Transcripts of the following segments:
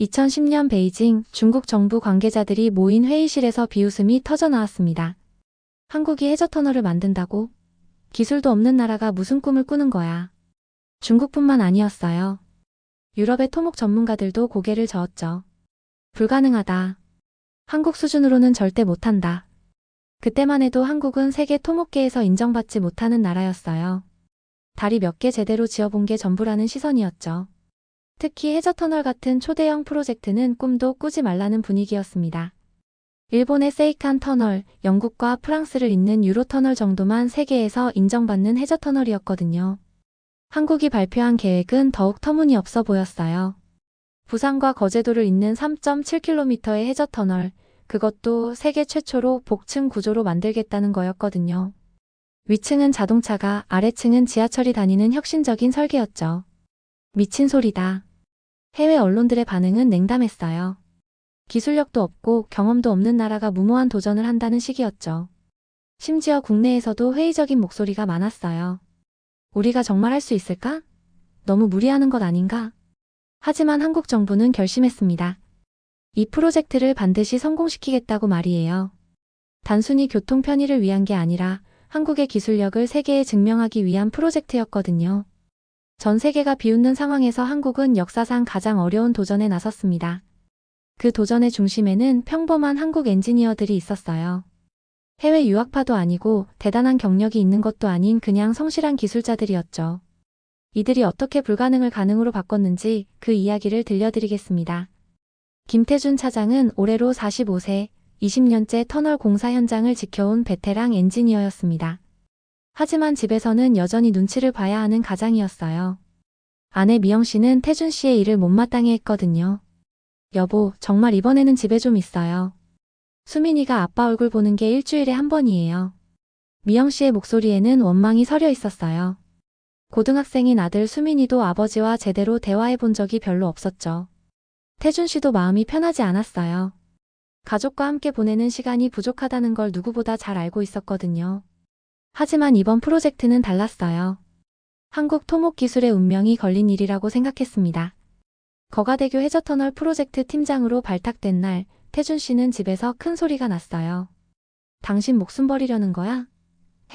2010년 베이징 중국 정부 관계자들이 모인 회의실에서 비웃음이 터져 나왔습니다. 한국이 해저터널을 만든다고? 기술도 없는 나라가 무슨 꿈을 꾸는 거야. 중국뿐만 아니었어요. 유럽의 토목 전문가들도 고개를 저었죠. 불가능하다. 한국 수준으로는 절대 못한다. 그때만 해도 한국은 세계 토목계에서 인정받지 못하는 나라였어요. 다리 몇 개 제대로 지어본 게 전부라는 시선이었죠. 특히 해저터널 같은 초대형 프로젝트는 꿈도 꾸지 말라는 분위기였습니다. 일본의 세이칸 터널, 영국과 프랑스를 잇는 유로터널 정도만 세계에서 인정받는 해저터널이었거든요. 한국이 발표한 계획은 더욱 터무니없어 보였어요. 부산과 거제도를 잇는 3.7km의 해저터널, 그것도 세계 최초로 복층 구조로 만들겠다는 거였거든요. 위층은 자동차가, 아래층은 지하철이 다니는 혁신적인 설계였죠. 미친 소리다. 해외 언론들의 반응은 냉담했어요. 기술력도 없고 경험도 없는 나라가 무모한 도전을 한다는 식이었죠. 심지어 국내에서도 회의적인 목소리가 많았어요. 우리가 정말 할 수 있을까? 너무 무리하는 것 아닌가? 하지만 한국 정부는 결심했습니다. 이 프로젝트를 반드시 성공시키겠다고 말이에요. 단순히 교통 편의를 위한 게 아니라 한국의 기술력을 세계에 증명하기 위한 프로젝트였거든요. 전 세계가 비웃는 상황에서 한국은 역사상 가장 어려운 도전에 나섰습니다. 그 도전의 중심에는 평범한 한국 엔지니어들이 있었어요. 해외 유학파도 아니고 대단한 경력이 있는 것도 아닌 그냥 성실한 기술자들이었죠. 이들이 어떻게 불가능을 가능으로 바꿨는지 그 이야기를 들려드리겠습니다. 김태준 차장은 올해로 45세, 20년째 터널 공사 현장을 지켜온 베테랑 엔지니어였습니다. 하지만 집에서는 여전히 눈치를 봐야 하는 가장이었어요. 아내 미영 씨는 태준 씨의 일을 못마땅해 했거든요. 여보, 정말 이번에는 집에 좀 있어요. 수민이가 아빠 얼굴 보는 게 일주일에 한 번이에요. 미영 씨의 목소리에는 원망이 서려 있었어요. 고등학생인 아들 수민이도 아버지와 제대로 대화해 본 적이 별로 없었죠. 태준 씨도 마음이 편하지 않았어요. 가족과 함께 보내는 시간이 부족하다는 걸 누구보다 잘 알고 있었거든요. 하지만 이번 프로젝트는 달랐어요. 한국 토목 기술의 운명이 걸린 일이라고 생각했습니다. 거가대교 해저터널 프로젝트 팀장으로 발탁된 날, 태준 씨는 집에서 큰 소리가 났어요. 당신 목숨 버리려는 거야?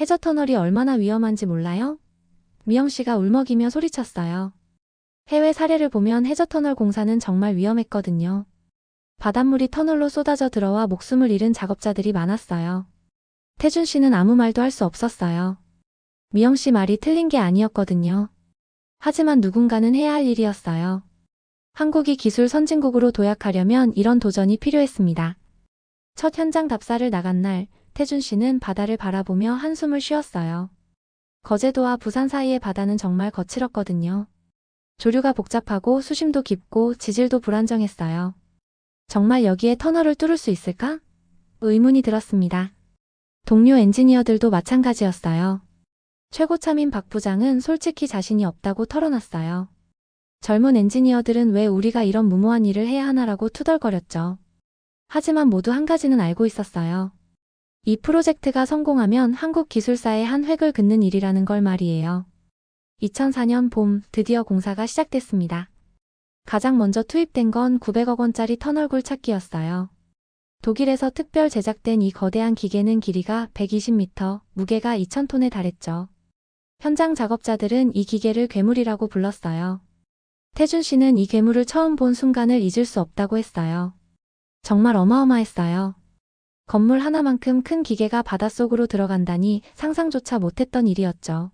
해저터널이 얼마나 위험한지 몰라요? 미영 씨가 울먹이며 소리쳤어요. 해외 사례를 보면 해저터널 공사는 정말 위험했거든요. 바닷물이 터널로 쏟아져 들어와 목숨을 잃은 작업자들이 많았어요. 태준 씨는 아무 말도 할 수 없었어요. 미영 씨 말이 틀린 게 아니었거든요. 하지만 누군가는 해야 할 일이었어요. 한국이 기술 선진국으로 도약하려면 이런 도전이 필요했습니다. 첫 현장 답사를 나간 날, 태준 씨는 바다를 바라보며 한숨을 쉬었어요. 거제도와 부산 사이의 바다는 정말 거칠었거든요. 조류가 복잡하고 수심도 깊고 지질도 불안정했어요. 정말 여기에 터널을 뚫을 수 있을까? 의문이 들었습니다. 동료 엔지니어들도 마찬가지였어요. 최고참인 박 부장은 솔직히 자신이 없다고 털어놨어요. 젊은 엔지니어들은 왜 우리가 이런 무모한 일을 해야 하나라고 투덜거렸죠. 하지만 모두 한 가지는 알고 있었어요. 이 프로젝트가 성공하면 한국 기술사의 한 획을 긋는 일이라는 걸 말이에요. 2004년 봄 드디어 공사가 시작됐습니다. 가장 먼저 투입된 건 900억 원짜리 터널굴 찾기였어요. 독일에서 특별 제작된 이 거대한 기계는 길이가 120m, 무게가 2,000톤에 달했죠. 현장 작업자들은 이 기계를 괴물이라고 불렀어요. 태준 씨는 이 괴물을 처음 본 순간을 잊을 수 없다고 했어요. 정말 어마어마했어요. 건물 하나만큼 큰 기계가 바닷속으로 들어간다니 상상조차 못했던 일이었죠.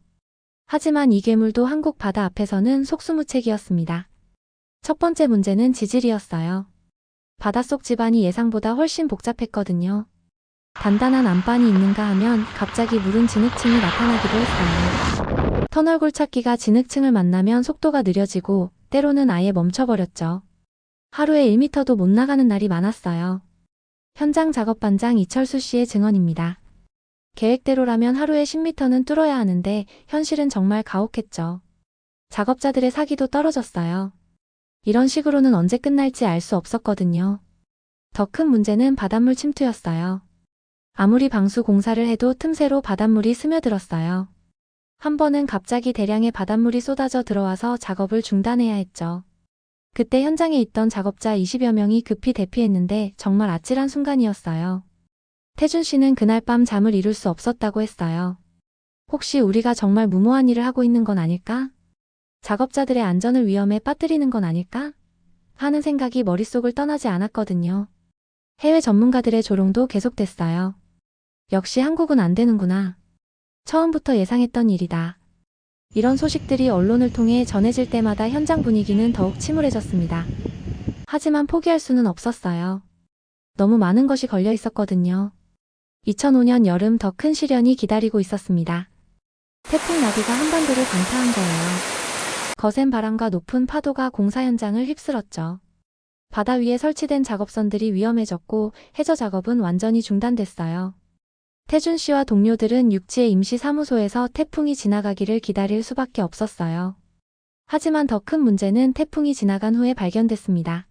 하지만 이 괴물도 한국 바다 앞에서는 속수무책이었습니다. 첫 번째 문제는 지질이었어요. 바닷속 집안이 예상보다 훨씬 복잡했거든요. 단단한 안반이 있는가 하면 갑자기 물은 진흙층이 나타나기도 했어요. 터널 골찾기가 진흙층을 만나면 속도가 느려지고 때로는 아예 멈춰버렸죠. 하루에 1미터도 못 나가는 날이 많았어요. 현장 작업 반장 이철수 씨의 증언입니다. 계획대로라면 하루에 10미터는 뚫어야 하는데 현실은 정말 가혹했죠. 작업자들의 사기도 떨어졌어요. 이런 식으로는 언제 끝날지 알 수 없었거든요. 더 큰 문제는 바닷물 침투였어요. 아무리 방수 공사를 해도 틈새로 바닷물이 스며들었어요. 한 번은 갑자기 대량의 바닷물이 쏟아져 들어와서 작업을 중단해야 했죠. 그때 현장에 있던 작업자 20여 명이 급히 대피했는데 정말 아찔한 순간이었어요. 태준 씨는 그날 밤 잠을 이룰 수 없었다고 했어요. 혹시 우리가 정말 무모한 일을 하고 있는 건 아닐까? 작업자들의 안전을 위험에 빠뜨리는 건 아닐까? 하는 생각이 머릿속을 떠나지 않았거든요. 해외 전문가들의 조롱도 계속됐어요. 역시 한국은 안 되는구나. 처음부터 예상했던 일이다. 이런 소식들이 언론을 통해 전해질 때마다 현장 분위기는 더욱 침울해졌습니다. 하지만 포기할 수는 없었어요. 너무 많은 것이 걸려 있었거든요. 2005년 여름 더 큰 시련이 기다리고 있었습니다. 태풍 나비가 한반도를 강타한 거예요. 거센 바람과 높은 파도가 공사 현장을 휩쓸었죠. 바다 위에 설치된 작업선들이 위험해졌고 해저 작업은 완전히 중단됐어요. 태준 씨와 동료들은 육지의 임시 사무소에서 태풍이 지나가기를 기다릴 수밖에 없었어요. 하지만 더 큰 문제는 태풍이 지나간 후에 발견됐습니다.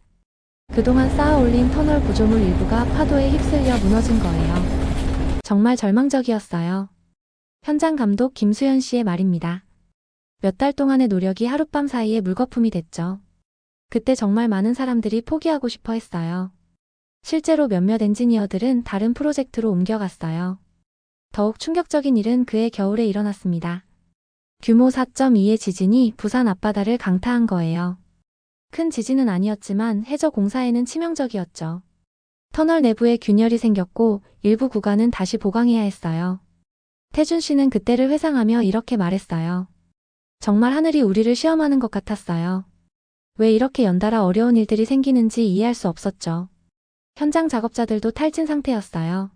그동안 쌓아 올린 터널 구조물 일부가 파도에 휩쓸려 무너진 거예요. 정말 절망적이었어요. 현장 감독 김수현 씨의 말입니다. 몇 달 동안의 노력이 하룻밤 사이에 물거품이 됐죠. 그때 정말 많은 사람들이 포기하고 싶어 했어요. 실제로 몇몇 엔지니어들은 다른 프로젝트로 옮겨갔어요. 더욱 충격적인 일은 그해 겨울에 일어났습니다. 규모 4.2의 지진이 부산 앞바다를 강타한 거예요. 큰 지진은 아니었지만 해저 공사에는 치명적이었죠. 터널 내부에 균열이 생겼고 일부 구간은 다시 보강해야 했어요. 태준 씨는 그때를 회상하며 이렇게 말했어요. 정말 하늘이 우리를 시험하는 것 같았어요. 왜 이렇게 연달아 어려운 일들이 생기는지 이해할 수 없었죠. 현장 작업자들도 탈진 상태였어요.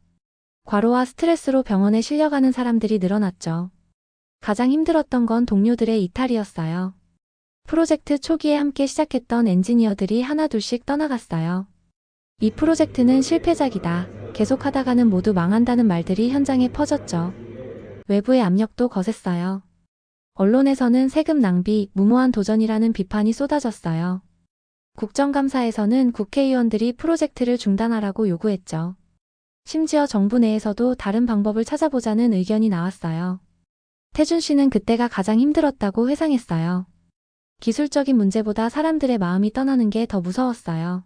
과로와 스트레스로 병원에 실려가는 사람들이 늘어났죠. 가장 힘들었던 건 동료들의 이탈이었어요. 프로젝트 초기에 함께 시작했던 엔지니어들이 하나둘씩 떠나갔어요. 이 프로젝트는 실패작이다. 계속하다가는 모두 망한다는 말들이 현장에 퍼졌죠. 외부의 압력도 거셌어요. 언론에서는 세금 낭비, 무모한 도전이라는 비판이 쏟아졌어요. 국정감사에서는 국회의원들이 프로젝트를 중단하라고 요구했죠. 심지어 정부 내에서도 다른 방법을 찾아보자는 의견이 나왔어요. 태준 씨는 그때가 가장 힘들었다고 회상했어요. 기술적인 문제보다 사람들의 마음이 떠나는 게 더 무서웠어요.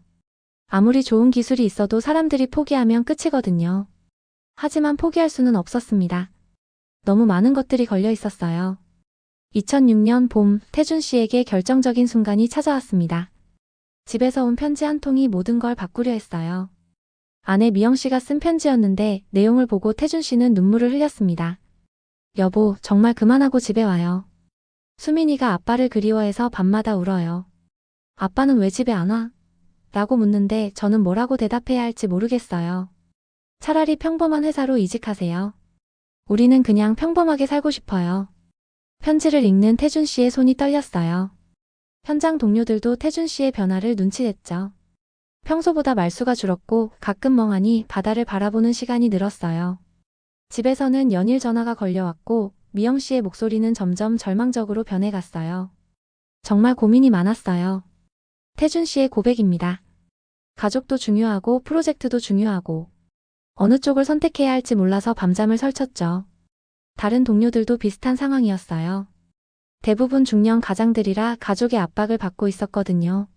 아무리 좋은 기술이 있어도 사람들이 포기하면 끝이거든요. 하지만 포기할 수는 없었습니다. 너무 많은 것들이 걸려 있었어요. 2006년 봄, 태준 씨에게 결정적인 순간이 찾아왔습니다. 집에서 온 편지 한 통이 모든 걸 바꾸려 했어요. 아내 미영 씨가 쓴 편지였는데 내용을 보고 태준 씨는 눈물을 흘렸습니다. 여보, 정말 그만하고 집에 와요. 수민이가 아빠를 그리워해서 밤마다 울어요. 아빠는 왜 집에 안 와? 라고 묻는데 저는 뭐라고 대답해야 할지 모르겠어요. 차라리 평범한 회사로 이직하세요. 우리는 그냥 평범하게 살고 싶어요. 편지를 읽는 태준 씨의 손이 떨렸어요. 현장 동료들도 태준 씨의 변화를 눈치챘죠. 평소보다 말수가 줄었고 가끔 멍하니 바다를 바라보는 시간이 늘었어요. 집에서는 연일 전화가 걸려왔고 미영 씨의 목소리는 점점 절망적으로 변해갔어요. 정말 고민이 많았어요. 태준 씨의 고백입니다. 가족도 중요하고 프로젝트도 중요하고 어느 쪽을 선택해야 할지 몰라서 밤잠을 설쳤죠. 다른 동료들도 비슷한 상황이었어요. 대부분 중년 가장들이라 가족의 압박을 받고 있었거든요.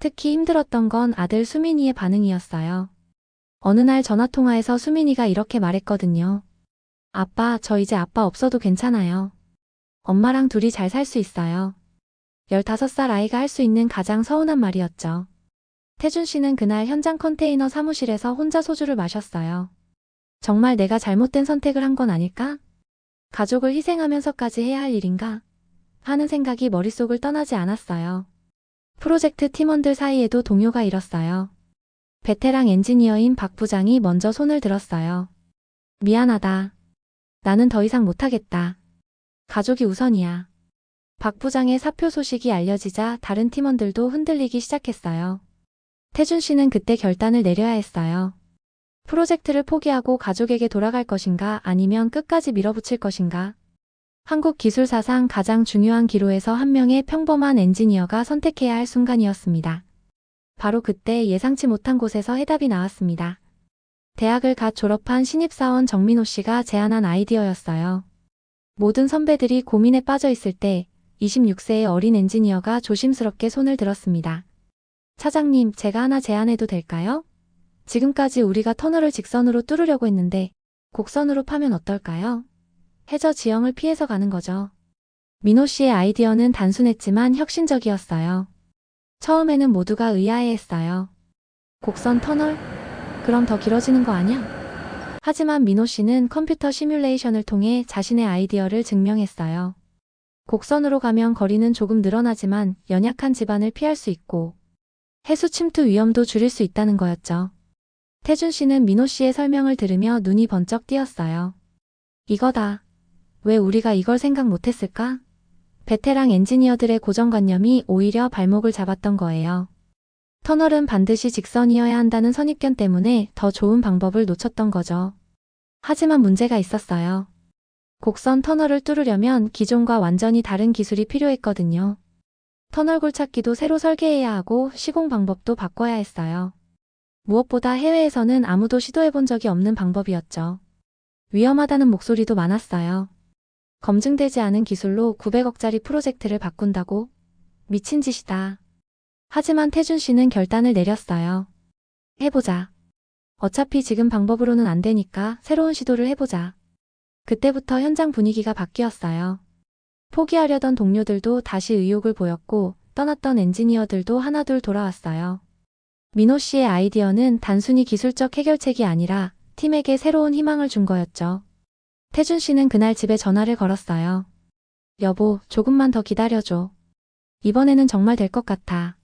특히 힘들었던 건 아들 수민이의 반응이었어요. 어느 날 전화통화에서 수민이가 이렇게 말했거든요. 아빠, 저 이제 아빠 없어도 괜찮아요. 엄마랑 둘이 잘 살 수 있어요. 15살 아이가 할 수 있는 가장 서운한 말이었죠. 태준 씨는 그날 현장 컨테이너 사무실에서 혼자 소주를 마셨어요. 정말 내가 잘못된 선택을 한 건 아닐까? 가족을 희생하면서까지 해야 할 일인가? 하는 생각이 머릿속을 떠나지 않았어요. 프로젝트 팀원들 사이에도 동요가 일었어요. 베테랑 엔지니어인 박 부장이 먼저 손을 들었어요. 미안하다. 나는 더 이상 못하겠다. 가족이 우선이야. 박 부장의 사표 소식이 알려지자 다른 팀원들도 흔들리기 시작했어요. 태준 씨는 그때 결단을 내려야 했어요. 프로젝트를 포기하고 가족에게 돌아갈 것인가 아니면 끝까지 밀어붙일 것인가. 한국 기술 사상 가장 중요한 기로에서 한 명의 평범한 엔지니어가 선택해야 할 순간이었습니다. 바로 그때 예상치 못한 곳에서 해답이 나왔습니다. 대학을 갓 졸업한 신입사원 정민호 씨가 제안한 아이디어였어요. 모든 선배들이 고민에 빠져 있을 때 26세의 어린 엔지니어가 조심스럽게 손을 들었습니다. 차장님, 제가 하나 제안해도 될까요? 지금까지 우리가 터널을 직선으로 뚫으려고 했는데 곡선으로 파면 어떨까요? 해저 지형을 피해서 가는 거죠. 민호 씨의 아이디어는 단순했지만 혁신적이었어요. 처음에는 모두가 의아해했어요. 곡선 터널? 그럼 더 길어지는 거 아냐? 하지만 민호 씨는 컴퓨터 시뮬레이션을 통해 자신의 아이디어를 증명했어요. 곡선으로 가면 거리는 조금 늘어나지만 연약한 집안을 피할 수 있고 해수 침투 위험도 줄일 수 있다는 거였죠. 태준 씨는 민호 씨의 설명을 들으며 눈이 번쩍 띄었어요. 이거다. 왜 우리가 이걸 생각 못했을까? 베테랑 엔지니어들의 고정관념이 오히려 발목을 잡았던 거예요. 터널은 반드시 직선이어야 한다는 선입견 때문에 더 좋은 방법을 놓쳤던 거죠. 하지만 문제가 있었어요. 곡선 터널을 뚫으려면 기존과 완전히 다른 기술이 필요했거든요. 터널 굴착기도 새로 설계해야 하고 시공 방법도 바꿔야 했어요. 무엇보다 해외에서는 아무도 시도해본 적이 없는 방법이었죠. 위험하다는 목소리도 많았어요. 검증되지 않은 기술로 900억짜리 프로젝트를 바꾼다고? 미친 짓이다. 하지만 태준 씨는 결단을 내렸어요. 해보자. 어차피 지금 방법으로는 안 되니까 새로운 시도를 해보자. 그때부터 현장 분위기가 바뀌었어요. 포기하려던 동료들도 다시 의욕을 보였고 떠났던 엔지니어들도 하나둘 돌아왔어요. 민호 씨의 아이디어는 단순히 기술적 해결책이 아니라 팀에게 새로운 희망을 준 거였죠. 태준 씨는 그날 집에 전화를 걸었어요. 여보, 조금만 더 기다려줘. 이번에는 정말 될 것 같아.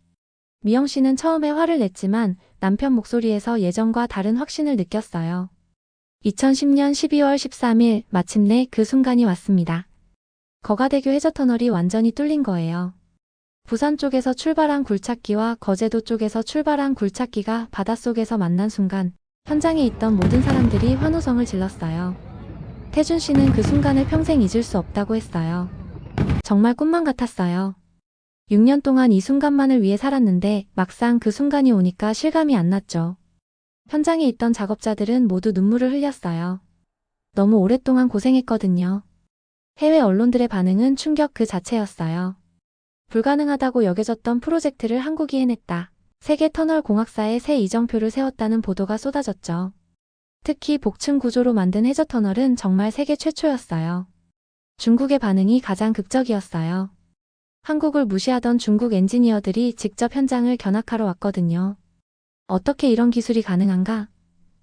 미영 씨는 처음에 화를 냈지만 남편 목소리에서 예전과 다른 확신을 느꼈어요. 2010년 12월 13일 마침내 그 순간이 왔습니다. 거가대교 해저터널이 완전히 뚫린 거예요. 부산 쪽에서 출발한 굴착기와 거제도 쪽에서 출발한 굴착기가 바닷속에서 만난 순간 현장에 있던 모든 사람들이 환호성을 질렀어요. 태준 씨는 그 순간을 평생 잊을 수 없다고 했어요. 정말 꿈만 같았어요. 6년 동안 이 순간만을 위해 살았는데 막상 그 순간이 오니까 실감이 안 났죠. 현장에 있던 작업자들은 모두 눈물을 흘렸어요. 너무 오랫동안 고생했거든요. 해외 언론들의 반응은 충격 그 자체였어요. 불가능하다고 여겨졌던 프로젝트를 한국이 해냈다. 세계 터널 공학사에 새 이정표를 세웠다는 보도가 쏟아졌죠. 특히 복층 구조로 만든 해저 터널은 정말 세계 최초였어요. 중국의 반응이 가장 극적이었어요. 한국을 무시하던 중국 엔지니어들이 직접 현장을 견학하러 왔거든요. 어떻게 이런 기술이 가능한가?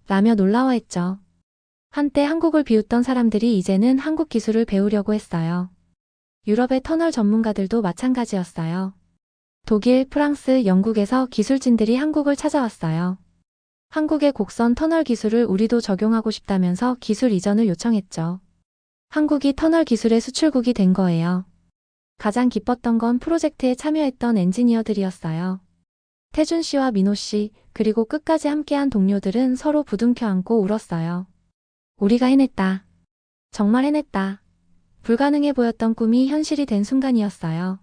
라며 놀라워했죠. 한때 한국을 비웃던 사람들이 이제는 한국 기술을 배우려고 했어요. 유럽의 터널 전문가들도 마찬가지였어요. 독일, 프랑스, 영국에서 기술진들이 한국을 찾아왔어요. 한국의 곡선 터널 기술을 우리도 적용하고 싶다면서 기술 이전을 요청했죠. 한국이 터널 기술의 수출국이 된 거예요. 가장 기뻤던 건 프로젝트에 참여했던 엔지니어들이었어요. 태준 씨와 민호 씨, 그리고 끝까지 함께한 동료들은 서로 부둥켜 안고 울었어요. 우리가 해냈다. 정말 해냈다. 불가능해 보였던 꿈이 현실이 된 순간이었어요.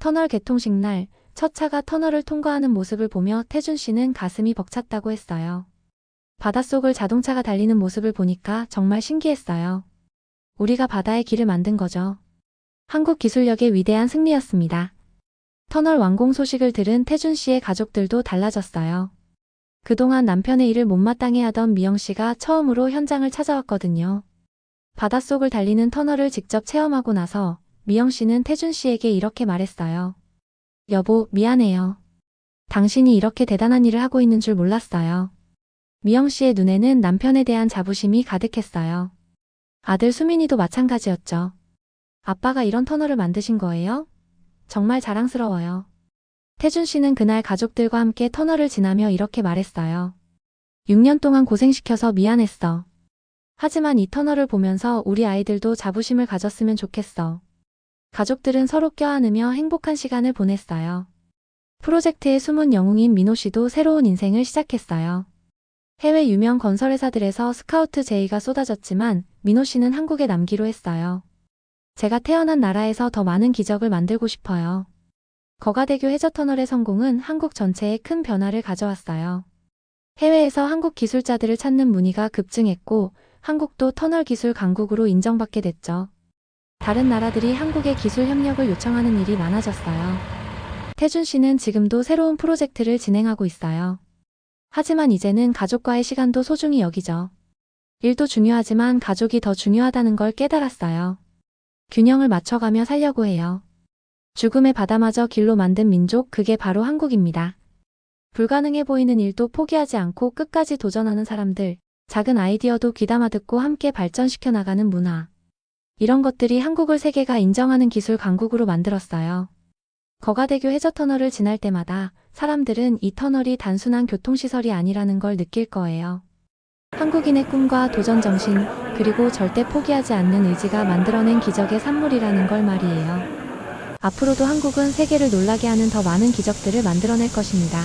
터널 개통식 날, 첫 차가 터널을 통과하는 모습을 보며 태준 씨는 가슴이 벅찼다고 했어요. 바닷속을 자동차가 달리는 모습을 보니까 정말 신기했어요. 우리가 바다의 길을 만든 거죠. 한국 기술력의 위대한 승리였습니다. 터널 완공 소식을 들은 태준 씨의 가족들도 달라졌어요. 그동안 남편의 일을 못마땅해 하던 미영 씨가 처음으로 현장을 찾아왔거든요. 바닷속을 달리는 터널을 직접 체험하고 나서 미영 씨는 태준 씨에게 이렇게 말했어요. 여보, 미안해요. 당신이 이렇게 대단한 일을 하고 있는 줄 몰랐어요. 미영 씨의 눈에는 남편에 대한 자부심이 가득했어요. 아들 수민이도 마찬가지였죠. 아빠가 이런 터널을 만드신 거예요? 정말 자랑스러워요. 태준 씨는 그날 가족들과 함께 터널을 지나며 이렇게 말했어요. 6년 동안 고생시켜서 미안했어. 하지만 이 터널을 보면서 우리 아이들도 자부심을 가졌으면 좋겠어. 가족들은 서로 껴안으며 행복한 시간을 보냈어요. 프로젝트의 숨은 영웅인 민호 씨도 새로운 인생을 시작했어요. 해외 유명 건설회사들에서 스카우트 제의가 쏟아졌지만 민호 씨는 한국에 남기로 했어요. 제가 태어난 나라에서 더 많은 기적을 만들고 싶어요. 거가대교 해저터널의 성공은 한국 전체에 큰 변화를 가져왔어요. 해외에서 한국 기술자들을 찾는 문의가 급증했고 한국도 터널 기술 강국으로 인정받게 됐죠. 다른 나라들이 한국의 기술 협력을 요청하는 일이 많아졌어요. 태준 씨는 지금도 새로운 프로젝트를 진행하고 있어요. 하지만 이제는 가족과의 시간도 소중히 여기죠. 일도 중요하지만 가족이 더 중요하다는 걸 깨달았어요. 균형을 맞춰가며 살려고 해요. 죽음의 바다마저 길로 만든 민족, 그게 바로 한국입니다. 불가능해 보이는 일도 포기하지 않고 끝까지 도전하는 사람들, 작은 아이디어도 귀담아 듣고 함께 발전시켜 나가는 문화. 이런 것들이 한국을 세계가 인정하는 기술 강국으로 만들었어요. 거가대교 해저터널을 지날 때마다 사람들은 이 터널이 단순한 교통시설이 아니라는 걸 느낄 거예요. 한국인의 꿈과 도전 정신, 그리고 절대 포기하지 않는 의지가 만들어낸 기적의 산물이라는 걸 말이에요. 앞으로도 한국은 세계를 놀라게 하는 더 많은 기적들을 만들어낼 것입니다.